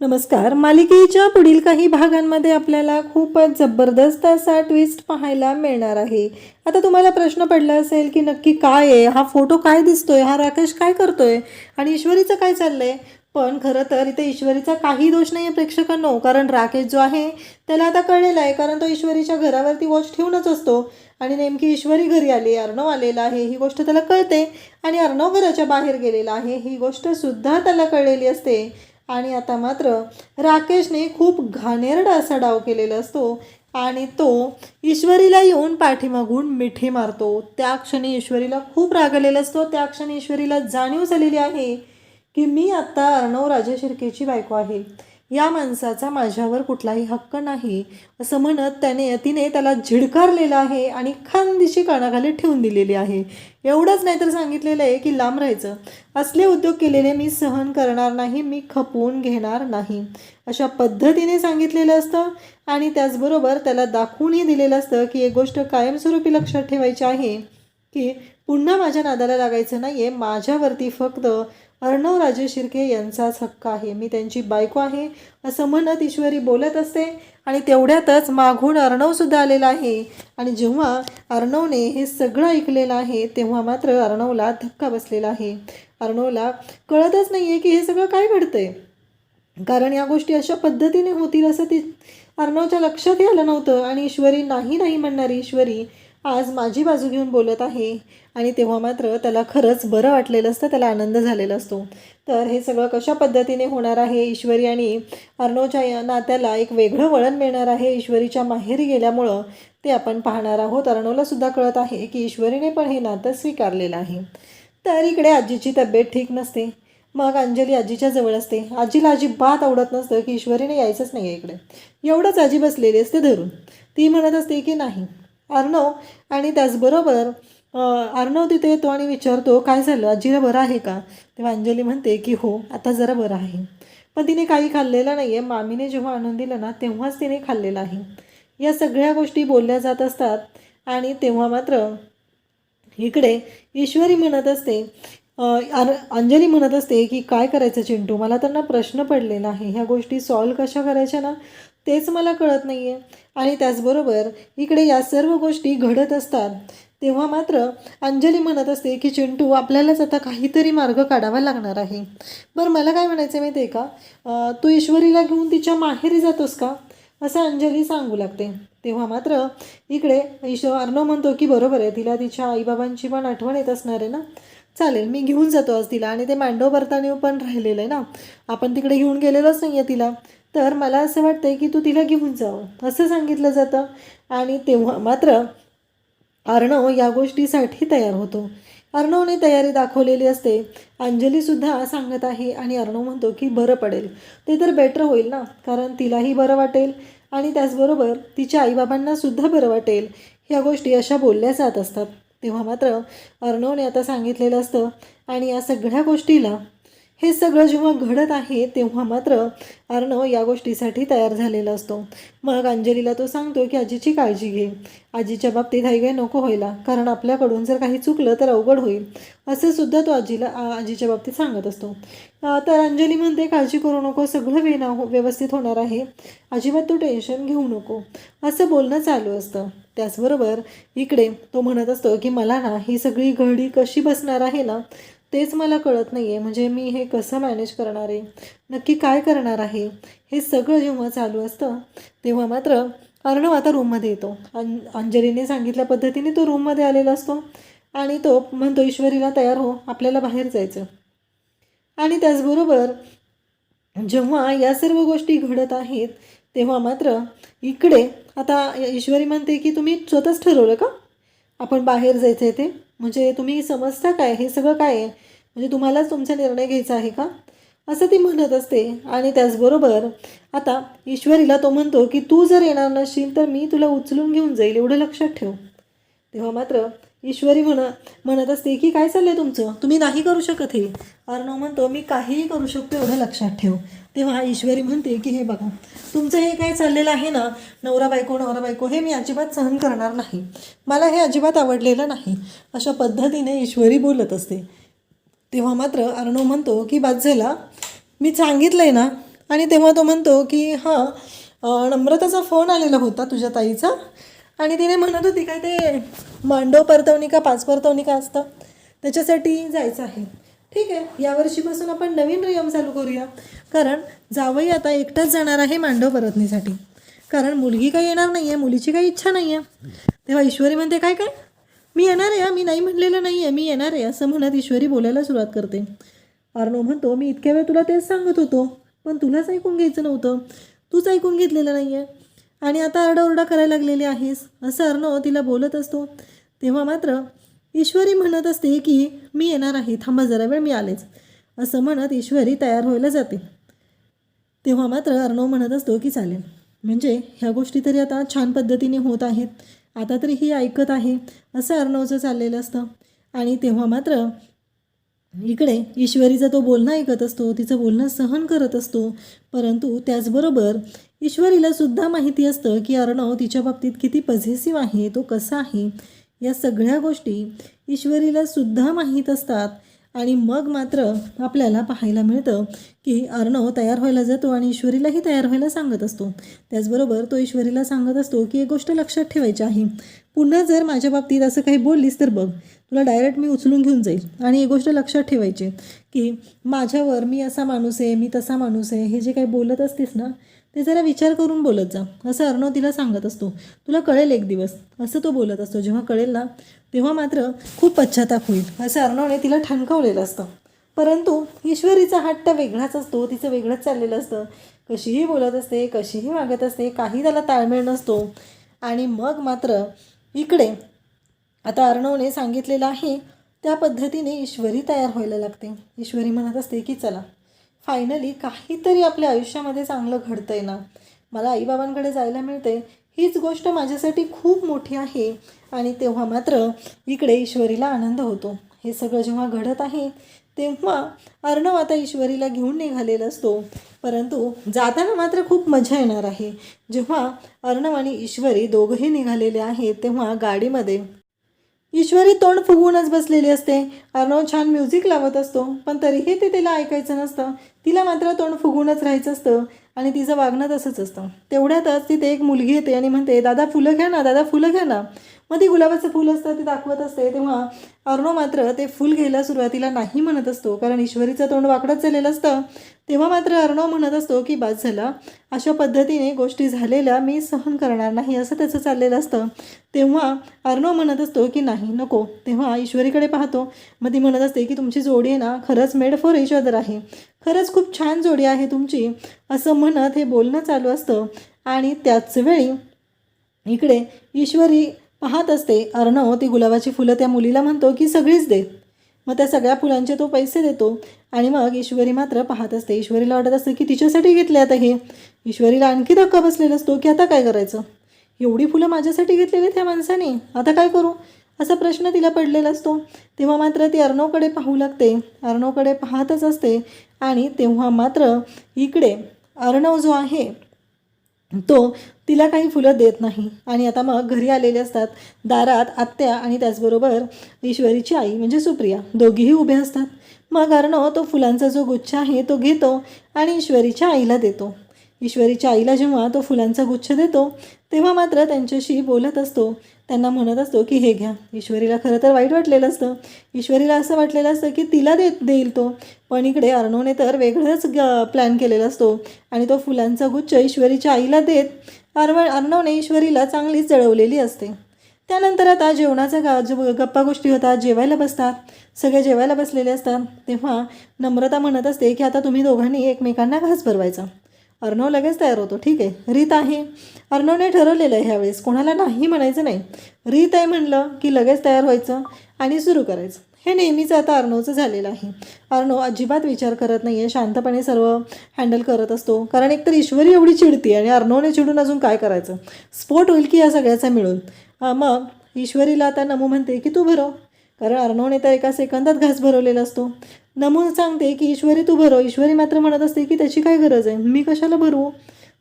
नमस्कार. मालिकेच्या पुढील काही भागांमध्ये आपल्याला खूपच जबरदस्त असा ट्विस्ट पाहायला मिळणार आहे. आता तुम्हाला प्रश्न पडला असेल की नक्की काय आहे? हा फोटो काय दिसतोय? हा राकेश काय करतोय? आणि ईश्वरीचं काय चाललंय? पण खरं तर इथे ईश्वरीचा काही दोष नाही आहे प्रेक्षकांनो. कारण राकेश जो आहे त्याला आता कळलेला आहे. कारण तो ईश्वरीच्या घरावरती वॉच ठेवूनच असतो. आणि नेमकी ईश्वरी घरी आली अर्णव आलेला आहे ही गोष्ट त्याला कळते. आणि अर्णव घराच्या बाहेर गेलेला आहे ही गोष्ट सुद्धा त्याला कळलेली असते. आणि आता मात्र राकेशने खूप घाणेरडा असा डाव केलेला असतो आणि तो ईश्वरीला येऊन पाठीमागून मिठी मारतो. त्या क्षणी ईश्वरीला खूप रागलेला असतो. त्या क्षणी ईश्वरीला जाणीव झालेली आहे की मी आत्ता अर्णव राजा शिर्केची बायको आहे. या माणसाचा माझ्यावर कुठलाही हक्क नाही असं म्हणत त्याने तिने त्याला झिडकारलेलं आहे आणि खानदिशी कानाखाली ठेवून दिलेली आहे. एवढंच नाही तर सांगितलेलं आहे की लांब राहायचं. असले उद्योग केलेले मी सहन करणार नाही मी खपवून घेणार नाही. अशा पद्धतीने सांगितलेलं असतं आणि त्याचबरोबर त्याला दाखवूनही दिलेलं असतं की एक गोष्ट कायमस्वरूपी लक्षात ठेवायची आहे की पुन्हा माझ्या नादाला लागायचं नाही आहे माझ्यावरती फक्त अर्णव राजे शिर्के यांचाच हक्क आहे. मी त्यांची बायको आहे असं म्हणत ईश्वरी बोलत असते आणि तेवढ्यातच मागून अर्णवसुद्धा आलेला आहे. आणि जेव्हा अर्णवने हे सगळं ऐकलेलं आहे तेव्हा मात्र अर्णवला धक्का बसलेला आहे. अर्णवला कळतच नाही आहे की हे सगळं काय घडतंय. कारण या गोष्टी अशा पद्धतीने होतील असं ती अर्णवच्या लक्षातही आलं नव्हतं. आणि ईश्वरी नाही नाही म्हणणारी ईश्वरी आज माझी बाजू घेऊन बोलत आहे. आणि तेव्हा मात्र त्याला खरंच बरं वाटलेलं असतं त्याला आनंद झालेला असतो. तर हे सगळं कशा पद्धतीने होणार आहे? ईश्वरी आणि अर्णवच्या या नात्याला एक वेगळं वळण मिळणार आहे? ईश्वरीच्या माहेरी गेल्यामुळं ते आपण पाहणार आहोत. अर्णवला सुद्धा कळत आहे की ईश्वरीने पण हे नातं स्वीकारलेलं आहे. तर इकडे आजीची तब्येत ठीक नसते. मग अंजली आजीच्या जवळ असते. आजीला अजिबात आवडत नसतं की ईश्वरीने यायचंच नाही आहे इकडे. एवढंच आजी बसलेली असते धरून. ती म्हणत असते की नाही अर्णव आणि त्याचबरोबर अर्णव तिथे येतो आणि विचारतो काय झालं? आजीला बरं आहे का? तेव्हा अंजली म्हणते की हो आता जरा बरं आहे. पण तिने काही खाल्लेलं नाही आहे मामीने जेव्हा आणून दिलं ना तेव्हाच तिने खाल्लेलं आहे. या सगळ्या गोष्टी बोलल्या जात असतात आणि तेव्हा मात्र इकडे ईश्वरी म्हणत असते अर अंजली म्हणत असते की काय करायचं चिंटू? मला तर ना प्रश्न पडलेला आहे. ह्या गोष्टी सॉल्व कशा करायच्या ना? तेच मला कळत नाही आहे आणि त्याचबरोबर इकडे या सर्व गोष्टी घडत असतात. तेव्हा मात्र अंजली म्हणत असते की चिंटू आपल्यालाच आता काहीतरी मार्ग काढावा लागणार आहे. बरं मला काय म्हणायचं माहिती आहे का तू ईश्वरीला घेऊन तिच्या माहेरी जातोस का? असं अंजली सांगू लागते. तेव्हा मात्र इकडे ईश अर्णव म्हणतो की बरोबर आहे तिला तिच्या आईबाबांची पण आठवण येत असणार आहे ना? चालेल मी घेऊन जातो आज तिला आणि ते मांडव बर्ताने पण राहिलेलं आहे ना? आपण तिकडे घेऊन गेलेलोच नाही आहे तिला. तर मला असं वाटतंय की तू तिला घेऊन जावं असं सांगितलं जातं. आणि तेव्हा मात्र अर्णव या गोष्टीसाठी तयार होतो. अर्णवने तयारी दाखवलेली असते. अंजलीसुद्धा सांगत आहे आणि अर्णव म्हणतो की बरं पडेल. ते तर बेटर होईल ना? कारण तिलाही बरं वाटेल आणि त्याचबरोबर तिच्या आईबाबांनासुद्धा बरं वाटेल. ह्या गोष्टी अशा बोलल्या जात असतात. तेव्हा मात्र अर्णवने आता सांगितलेलं असतं आणि या सगळ्या गोष्टीला हे सगळं जेव्हा घडत आहे तेव्हा मात्र अर्णव या गोष्टीसाठी तयार झालेला असतो. मग अंजलीला तो सांगतो की आजीची काळजी घे. आजीच्या बाबतीत काही नको व्हायला कारण आपल्याकडून जर काही चुकलं तर अवघड होईल. असं सुद्धा तो आजीला आजीच्या बाबतीत सांगत असतो. तर अंजली म्हणते काळजी करू नको सगळं वेना हो व्यवस्थित होणार आहे. अजिबात तू टेन्शन घेऊ नको. असं बोलणं चालू असतं. त्याचबरोबर इकडे तो म्हणत असतो की मला ना ही सगळी घडी कशी बसणार आहे ना तेच मला कळत नाही आहे म्हणजे मी हे कसं मॅनेज करणार आहे? नक्की काय करणार आहे? हे सगळं जेव्हा चालू असतं तेव्हा मात्र अर्णव आता रूममध्ये येतो. अं अंजलीने सांगितल्या पद्धतीने तो रूममध्ये आलेला असतो आणि तो म्हणतो ईश्वरीला तयार हो आपल्याला बाहेर जायचं. आणि त्याचबरोबर जेव्हा या सर्व गोष्टी घडत आहेत तेव्हा मात्र इकडे आता ईश्वरी म्हणते की तुम्ही स्वतःच ठरवलं का? आपण बाहेर जायचं आहे ते. म्हणजे तुम्ही समजता काय? हे सगळं काय आहे? म्हणजे तुम्हालाच तुमचा निर्णय घ्यायचा आहे का? असं ती म्हणत असते आणि त्याचबरोबर आता ईश्वरीला तो म्हणतो की तू जर येणार नसशील तर मी तुला उचलून घेऊन जाईल एवढं लक्षात ठेव. तेव्हा मात्र ईश्वरी म्हण म्हणत असते की काय चाललंय तुमचं? तुम्ही नाही करू शकत हे. अर्णव म्हणतो मी काहीही करू शकतो एवढं लक्षात ठेव. तेव्हा ईश्वरी म्हणते की हे बघा तुमचं हे काय चाललेलं आहे ना नवरा बायको नवरा बायको हे मी अजिबात सहन करणार नाही. मला हे अजिबात आवडलेलं नाही. अशा पद्धतीने ईश्वरी बोलत असते. तेव्हा मात्र अर्णव म्हणतो की बाजेला मी सांगितलं आहे ना. आणि तेव्हा तो म्हणतो की हां नम्रताचा फोन आलेला होता तुझ्या ताईचा. आणि तिने म्हणत होती काय ते मांडव परतवणी का पाच परतवणी का असतं? त्याच्यासाठी जायचं आहे. ठीक आहे यावर्षीपासून आपण नवीन नियम चालू करूया. कारण जावई आता एकटाच जाणार आहे मांडव परतणीसाठी. कारण मुलगी काही येणार नाही आहे मुलीची काही इच्छा नाही आहे तेव्हा ईश्वरी म्हणते काय काय? मी येणार आहे मी नाही म्हणलेलं नाही आहे मी येणार आहे असं म्हणत ईश्वरी बोलायला सुरुवात करते. अर्णव म्हणतो मी इतक्या वेळ तुला तेच सांगत होतो पण तुलाच ऐकून घ्यायचं नव्हतं. तूच ऐकून घेतलेलं नाही आहे आणि आता आरडाओरडा करायला लागलेली आहेस असं अर्णव तिला बोलत असतो. तेव्हा मात्र ईश्वरी म्हणत असते की मी येणार आहे. थांबा जरा वेळ मी आलेच असं म्हणत ईश्वरी तयार व्हायला जाते. तेव्हा मात्र अर्णव म्हणत असतो की चालेल. म्हणजे ह्या गोष्टी तरी आता छान पद्धतीने होत आहेत. आता तरी ही ऐकत आहे. असं अर्णवचं चाललेलं असतं. आणि तेव्हा मात्र इकडे ईश्वरीचं तो बोलणं ऐकत असतो. तिचं बोलणं सहन करत असतो. परंतु त्याचबरोबर ईश्वरीला सुद्धा माहिती असतं की अर्णव तिच्या बाबतीत किती पझेसिव्ह आहे. तो कसा आहे? या सगळ्या गोष्टी ईश्वरीला सुद्धा माहीत असतात. आणि मग मात्र आपल्याला पाहायला मिळतं की अर्णव तयार व्हायला जातो आणि ईश्वरीलाही तयार व्हायला सांगत असतो. त्याचबरोबर तो ईश्वरीला सांगत असतो की एक गोष्ट लक्षात ठेवायची आहे. पुन्हा जर माझ्या बाबतीत असं काही बोललीस तर बघ तुला डायरेक्ट मी उचलून घेऊन जाईल. आणि एक गोष्ट लक्षात ठेवायची की माझ्यावर मी असा माणूस आहे मी तसा माणूस आहे हे जे काही बोलत असतेस ना ते जरा विचार करून बोलत जा. असं अर्णव तिला सांगत असतो. तुला कळेल एक दिवस. असं तो बोलत असतो. जेव्हा कळेल ना तेव्हा मात्र खूप पश्चाताप होईल. असं अर्णवने तिला ठणकावलेलं असतं. परंतु ईश्वरीचा हट्ट वेगळाच असतो. तिचं वेगळंच चाललेलं असतं. कशीही बोलत असते कशीही मागत असते काही त्याला ताळमेळ नसतो. आणि मग मात्र इकडे आता अर्णवने सांगितलेलं आहे त्या पद्धतीने ईश्वरी तयार व्हायला लागते. ईश्वरी म्हणत असते की चला फायनली काहीतरी आपल्या आयुष्यामध्ये चांगलं घडतं आहे ना. मला आईबाबांकडे जायला मिळते हीच गोष्ट माझ्यासाठी खूप मोठी आहे. आणि तेव्हा मात्र इकडे ईश्वरीला आनंद होतो. हे सगळं जेव्हा घडत आहे तेव्हा अर्णव आता ईश्वरीला घेऊन निघालेला असतो. परंतु जाताना मात्र खूप मजा येणार आहे. जेव्हा अर्णव आणि ईश्वरी दोघंही निघालेले आहेत तेव्हा गाडीमध्ये ईश्वरी तोंड फुगवूनच बसलेली असते. अर्णव छान म्युझिक लावत असतो पण तरीही ते तिला ऐकायचं नसतं. तिला मात्र तोंड फुगवूनच राहायचं असतं आणि तिचं वागणं तसंच असतं. तेवढ्यातच तिथे एक मुलगी येते आणि म्हणते दादा फुलं घ्या ना दादा फुलं घ्या ना. मग ते गुलाबाचं फुल असतं ते दाखवत असते. तेव्हा अर्णव मात्र ते फुल घ्यायला सुरुवातीला नाही म्हणत असतो. कारण ईश्वरीचं तोंड वाकडंच झालेलं असतं. तेव्हा मात्र अर्णव म्हणत असतो की बाद झाला. अशा पद्धतीने गोष्टी झालेल्या मी सहन करणार नाही. असं त्याचं चाललेलं असतं. तेव्हा अर्णव म्हणत असतो की नाही नको. तेव्हा ईश्वरीकडे पाहतो. मग ती म्हणत असते की तुमची जोडी आहे ना खरंच मेड फॉर इच अदर आहे. खरंच खूप छान जोडी आहे तुमची. असं म्हणत हे बोलणं चालू असतं. आणि त्याच वेळी इकडे ईश्वरी पाहत असते. अर्णव ती गुलाबाची फुलं त्या मुलीला म्हणतो की सगळीच दे. मग त्या सगळ्या फुलांचे तो पैसे देतो. आणि मग ईश्वरी मात्र पाहत असते. ईश्वरीला वाटत असतं की तिच्यासाठी घेतले आता हे. ईश्वरीला आणखी धक्का बसलेला असतो की आता काय करायचं? एवढी फुलं माझ्यासाठी घेतलेली त्या माणसाने. आता काय करू? असा प्रश्न तिला पडलेला असतो. तेव्हा मात्र ती अर्णवकडे पाहू लागते. अर्णवकडे पाहतच असते. आणि तेव्हा मात्र इकडे अर्णव जो आहे तो तिला काही फुलं देत नाही. आणि आता मग घरी आलेले असतात. दारात आत्या आणि त्याचबरोबर ईश्वरीची आई म्हणजे सुप्रिया. दोघीही उभे असतात. मग अर्णव तो फुलांचा जो गुच्छ आहे तो घेतो आणि ईश्वरीच्या आईला देतो. ईश्वरीच्या आईला जेव्हा तो फुलांचा गुच्छ देतो तेव्हा मात्र त्यांच्याशी बोलत असतो. त्यांना म्हणत असतो की हे घ्या ईश्वरीला खरं तर वाईट वाटलेलं असतं. ईश्वरीला असं वाटलेलं असतं की तिला दे देईल तो. पण इकडे अर्णवने तर वेगळंच ग प्लॅन केलेला असतो. आणि तो फुलांचा गुच्छ ईश्वरीच्या आईला देत अर्व अर्णवने ईश्वरीला चांगलीच जळवलेली असते. त्यानंतर आता जेवणाचा गा ज गप्पा गोष्टी होतात जेवायला बसतात. सगळे जेवायला बसलेले असतात. तेव्हा नम्रता म्हणत असते की आता तुम्ही दोघांनी एकमेकांना घास भरवायचा. अर्णव लगेच तयार होतो. ठीक आहे. रीत आहे. अर्णवने ठरवलेलं आहे ह्यावेळेस. कोणाला नाही म्हणायचं नाही. रीत आहे म्हणलं की लगेच तयार व्हायचं आणि सुरू करायचं. हे नेहमीच आता अर्णवचं झालेलं आहे. अर्णव अजिबात विचार करत नाही आहे शांतपणे सर्व हँडल करत असतो. कारण एकतर ईश्वरी एवढी चिडती आणि अर्णवने चिडून अजून काय करायचं? स्फोट होईल की या सगळ्याचा मिळून? मग ईश्वरीला आता नमू म्हणते की तू भरव. कारण अर्णवने तर एका सेकंदात घास भरवलेला असतो. नमून सांगते की ईश्वरी तू भरव ईश्वरी मात्र म्हणत असते की त्याची काय गरज आहे? मी कशाला भरवू?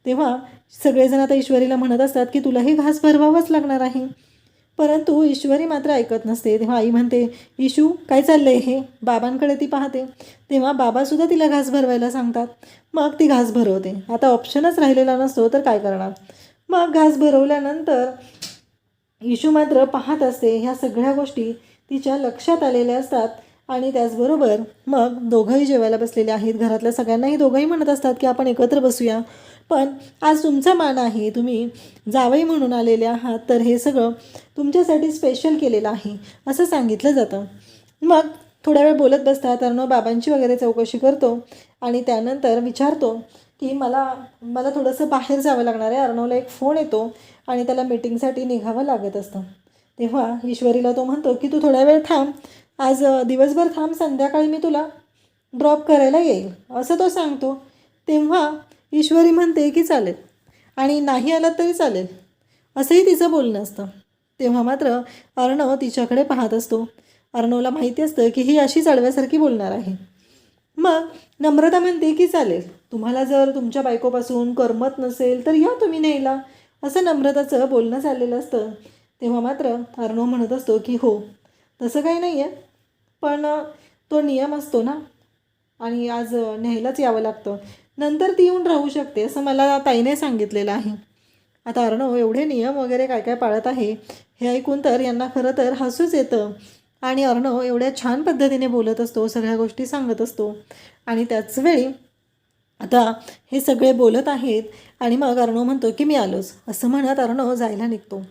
तेव्हा सगळेजण आता ईश्वरीला म्हणत असतात की तुलाही घास भरवावाच लागणार आहे. परंतु ईश्वरी मात्र ऐकत नसते. तेव्हा आई म्हणते इशू काय चाललंय हे? बाबांकडे ती पाहते. तेव्हा बाबासुद्धा तिला घास भरवायला सांगतात. मग ती घास भरवते. आता ऑप्शनच राहिलेला नसतो तर काय करणार? मग घास भरवल्यानंतर इशू मात्र पाहत असते. ह्या सगळ्या गोष्टी तिच्या लक्षात आलेल्या असतात. आणि त्याचबरोबर मग दोघंही जेवायला बसलेले आहेत. घरातल्या सगळ्यांनाही दोघंही म्हणत असतात की आपण एकत्र बसूया. पण आज तुमचा मान आहे. तुम्ही जावई म्हणून आलेले आहात. तर हे सगळं तुमच्यासाठी स्पेशल केलेलं आहे असं सांगितलं जातं. मग थोड्या वेळ बोलत बसतात अर्णव बाबांची वगैरे चौकशी करतो आणि त्यानंतर विचारतो की मला मला थोडंसं बाहेर जावं लागणार आहे. अर्णवला एक फोन येतो आणि त्याला मीटिंगसाठी निघावं लागत असतं. तेव्हा ईश्वरीला तो म्हणतो की तू थोड्या वेळ थांब. आज दिवसभर थांब संध्याकाळी मी तुला ड्रॉप करायला येईल. असं तो सांगतो. तेव्हा ईश्वरी म्हणते की चालेल. आणि नाही आलात तरी चालेल. असंही तिचं बोलणं असतं. तेव्हा मात्र अर्णव तिच्याकडे पाहत असतो. अर्णवला माहिती असतं की ही अशी अडव्यासारखी बोलणार आहे. मग नम्रता म्हणते की चालेल. तुम्हाला जर तुमच्या बायकोपासून करमत नसेल तर या तुम्ही न्यायला. असं नम्रताचं बोलणं चाललेलं असतं. तेव्हा मात्र अर्णव म्हणत असतो की हो. तसं काही नाही आहे पण तो नियम असतो ना? आणि आज न्यायलाच यावं लागतं. नंतर ती येऊन राहू शकते असं मला ताईने सांगितलेलं आहे. आता अर्णव हो, एवढे नियम वगैरे काय काय पाळत आहे हे ऐकून तर यांना खरं तर हसूच येतं. आणि अर्णव हो, एवढ्या छान पद्धतीने बोलत असतो सगळ्या गोष्टी सांगत असतो. आणि त्याच वेळी आता हे सगळे बोलत आहेत आणि मग अर्णव म्हणतो की मी आलोच असं म्हणत अर्णव हो, जायला निघतो.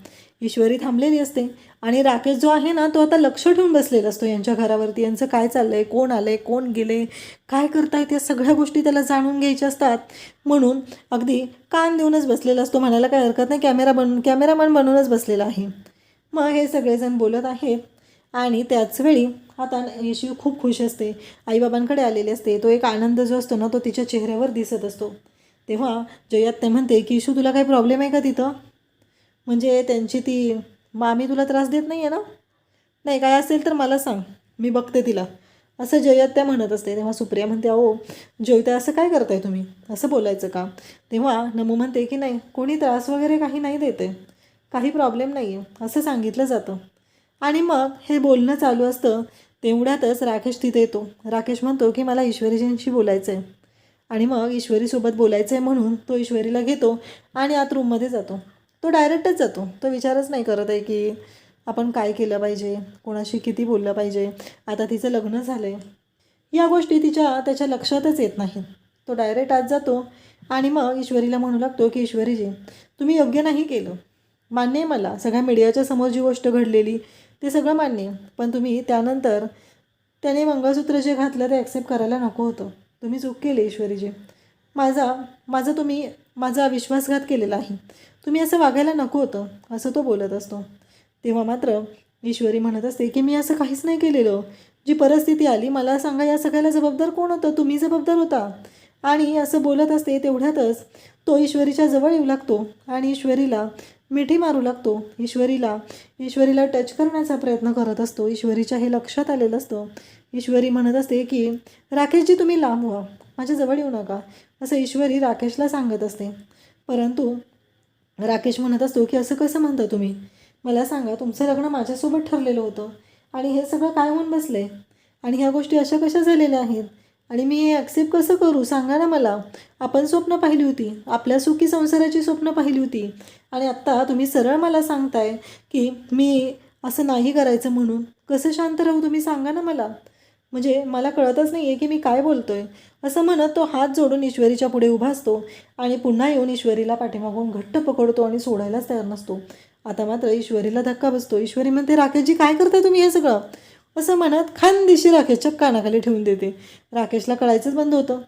ईश्वरी थांबलेली असते. आणि राकेश जो आहे ना तो आता लक्ष ठेवून बसलेला असतो यांच्या घरावरती. यांचं काय चाललं आहे कोण आलं आहे कोण गेले काय करतायत? या सगळ्या गोष्टी त्याला जाणून घ्यायच्या असतात. म्हणून अगदी कान देऊनच बसलेला असतो. म्हणायला काय हरकत नाही. कॅमेरा बनून कॅमेरामॅन बनूनच बसलेला आहे. मग हे सगळेजण बोलत आहेत. आणि त्याच वेळी आता येशू खूप खुश असते. आईबाबांकडे आलेले असते. तो एक आनंद जो असतो ना तो तिच्या चेहऱ्यावर दिसत असतो. तेव्हा जयात ते म्हणते की इशू तुला काही प्रॉब्लेम आहे का तिथं? म्हणजे त्यांची ती मामी तुला त्रास देत नाही आहे ना? नाही काय असेल तर मला सांग मी बघते तिला. असं जयत्या त्या म्हणत असते. तेव्हा सुप्रिया म्हणते अहो जयत्या असं काय करताय तुम्ही? असं बोलायचं का? तेव्हा नमू म्हणते की नाही कोणी त्रास वगैरे काही नाही देते. काही प्रॉब्लेम नाही आहे असं सांगितलं जातं. आणि मग हे बोलणं चालू असतं. तेवढ्यातच राकेश तिथे येतो. राकेश म्हणतो की मला ईश्वरीजींशी बोलायचं आहे आणि मग ईश्वरीसोबत बोलायचं आहे म्हणून तो ईश्वरीला घेतो आणि आत रूममध्ये जातो. तो डायरेक्टच जातो. तो विचारच नाही करत आहे की आपण काय केलं पाहिजे? कोणाशी किती बोललं पाहिजे? आता तिचं लग्न झालं आहे या गोष्टी तिच्या त्याच्या लक्षातच येत नाहीत. तो डायरेक्ट आज जातो आणि मग ईश्वरीला म्हणू लागतो की ईश्वरीजी तुम्ही योग्य नाही केलं. मान्य आहे मला सगळ्या मीडियाच्या समोर जी गोष्ट घडलेली ते सगळं मान्य आहे. पण तुम्ही त्यानंतर त्याने मंगळसूत्र जे घातलं ते ॲक्सेप्ट करायला नको होतं. तुम्ही चूक केली ईश्वरीजी. माझा माझा तुम्ही माझा विश्वासघात केलेला आहे. तुम्ही असं वागायला नको होतं असं तो बोलत असतो. तेव्हा मात्र ईश्वरी म्हणत असते की मी असं काहीच नाही केलेलं. जी परिस्थिती आली मला सांगा या सगळ्याला जबाबदार कोण होतं? तुम्ही जबाबदार होता. आणि असं बोलत असते तेवढ्यातच तो ईश्वरीच्या जवळ येऊ लागतो आणि ईश्वरीला मिठी मारू लागतो. ईश्वरीला ईश्वरीला टच करण्याचा प्रयत्न करत असतो. ईश्वरीच्या हे लक्षात आलेलं असतं. ईश्वरी म्हणत असते की राकेशजी तुम्ही लांब व्हा. माझ्या जवळ येऊ नका. असं ईश्वरी राकेशला सांगत असते. परंतु राकेश म्हणत असतो की असं कसं म्हणता तुम्ही? मला सांगा तुमचं लग्न माझ्यासोबत ठरलेलं होतं आणि हे सगळं काय होऊन बसले? आणि ह्या गोष्टी अशा कशा झालेल्या आहेत? आणि मी हे ॲक्सेप्ट कसं करू? सांगा ना मला. आपण स्वप्न पाहिली होती. आपल्या सुखी संसाराची स्वप्न पाहिली होती. आणि आत्ता तुम्ही सरळ मला सांगताय की मी असं नाही करायचं म्हणून. कसं शांत राहू तुम्ही? सांगा ना मला. म्हणजे मला कळतच नाही आहे की मी काय बोलतोय. असं म्हणत तो हात जोडून ईश्वरीच्या पुढे उभा असतो आणि पुन्हा येऊन ईश्वरीला पाठीमागून घट्ट पकडतो आणि सोडायलाच तयार नसतो. आता मात्र ईश्वरीला धक्का बसतो. ईश्वरी म्हणते राकेशजी काय करताय तुम्ही हे सगळं? असं म्हणत खानदिशी राकेशच्या कानाखाली ठेवून देते. राकेशला कळायचंच बंद होतं.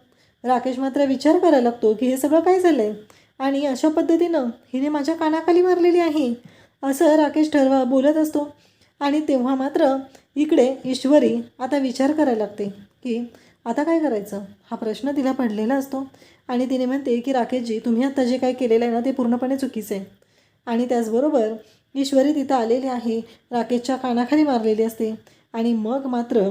राकेश मात्र विचार करायला लागतो की हे सगळं काय झालं आहे आणि अशा पद्धतीनं हिने माझ्या कानाखाली मारलेली आहे. असं राकेश ठरवा बोलत असतो. आणि तेव्हा मात्र इकडे ईश्वरी आता विचार करायला लागते की आता काय करायचं? हा प्रश्न तिला पडलेला असतो. आणि तिने म्हणते की राकेशजी तुम्ही आता जे काय केलेलं आहे ना ते पूर्णपणे चुकीचं आहे. आणि त्याचबरोबर ईश्वरी तिथं आलेली आहे राकेशच्या कानाखाली मारलेली असते. आणि मग मात्र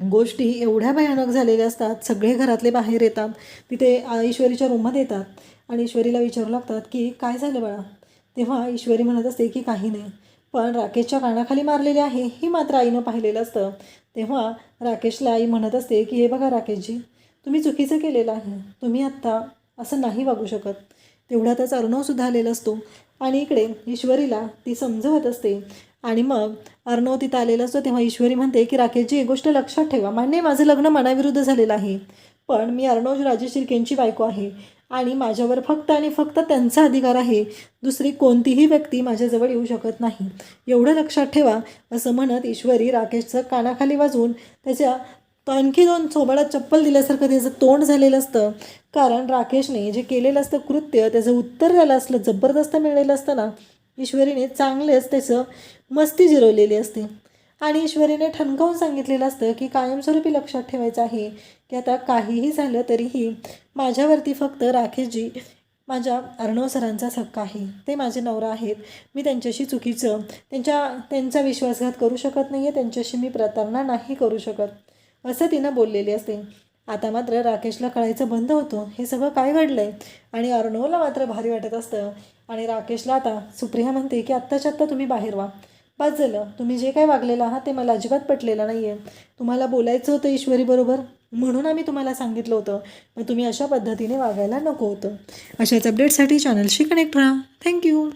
गोष्टी एवढ्या भयानक झालेल्या असतात सगळे घरातले बाहेर येतात तिथे ईश्वरीच्या रूममध्ये येतात. आणि ईश्वरीला विचारू लागतात की काय झालं बाळा? तेव्हा ईश्वरी म्हणत असते की काही नाही. पण राकेशच्या कानाखाली मारलेले आहे ही मात्र आईनं पाहिलेलं असतं. तेव्हा राकेशला आई म्हणत असते की हे बघा राकेशजी तुम्ही चुकीचं केलेलं आहे. तुम्ही आत्ता असं नाही वागू शकत. तेवढ्यातच अर्णवसुद्धा आलेला असतो आणि इकडे ईश्वरीला ती समजवत असते. आणि मग अर्णव तिथं आलेला असतो तेव्हा ईश्वरी म्हणते की राकेशजी एक गोष्ट लक्षात ठेवा. मान्य माझं लग्न मनाविरुद्ध झालेलं आहे. पण मी अर्णव राजेश शिर्केंची बायको आहे. आणि माझ्यावर फक्त आणि फक्त त्यांचा अधिकार आहे दुसरी कोणतीही व्यक्ती माझ्याजवळ येऊ शकत नाही. एवढं लक्षात ठेवा असं म्हणत ईश्वरी राकेशचं कानाखाली वाजवून त्याच्या आणखी दोन सोबळात चप्पल दिल्यासारखं त्याचं तोंड झालेलं असतं. कारण राकेशने जे केलेलं असतं कृत्य त्याचं उत्तर झालं असलं जबरदस्त मिळालेलं असतं ना ईश्वरीने चांगलेच त्याचं मस्ती जिरवलेली असते. आणि ईश्वरीने ठणकावून सांगितलेलं असतं की कायमस्वरूपी लक्षात ठेवायचं आहे की आता काहीही झालं तरीही माझ्यावरती फक्त राकेशजी माझ्या अर्णव सरांचाच हक्क आहे. ते माझे नवरा आहेत. मी त्यांच्याशी चुकीचं त्यांच्या त्यांचा विश्वासघात करू शकत नाही आहे त्यांच्याशी मी प्रतारणा नाही करू शकत असं तिनं बोललेली असते. आता मात्र राकेशला कळायचं बंद होतं. हे सगळं काय घडलं आहे आणि अर्णवला मात्र भारी वाटत असतं. आणि राकेशला आता सुप्रिया म्हणते की आत्ताच्या आत्ता तुम्ही बाहेर व्हा. बस झालं तुम्ही जे काय वागलेलं आहात ते मला अजिबात पटलेलं नाही आहे तुम्हाला बोलायचं होतं ईश्वरीबरोबर म्हणून आम्ही तुम्हाला सांगितलं होतं. मग तुम्ही अशा पद्धतीने वागायला नको होतं. अशाच अपडेटसाठी चॅनलशी कनेक्ट राहा. थँक्यू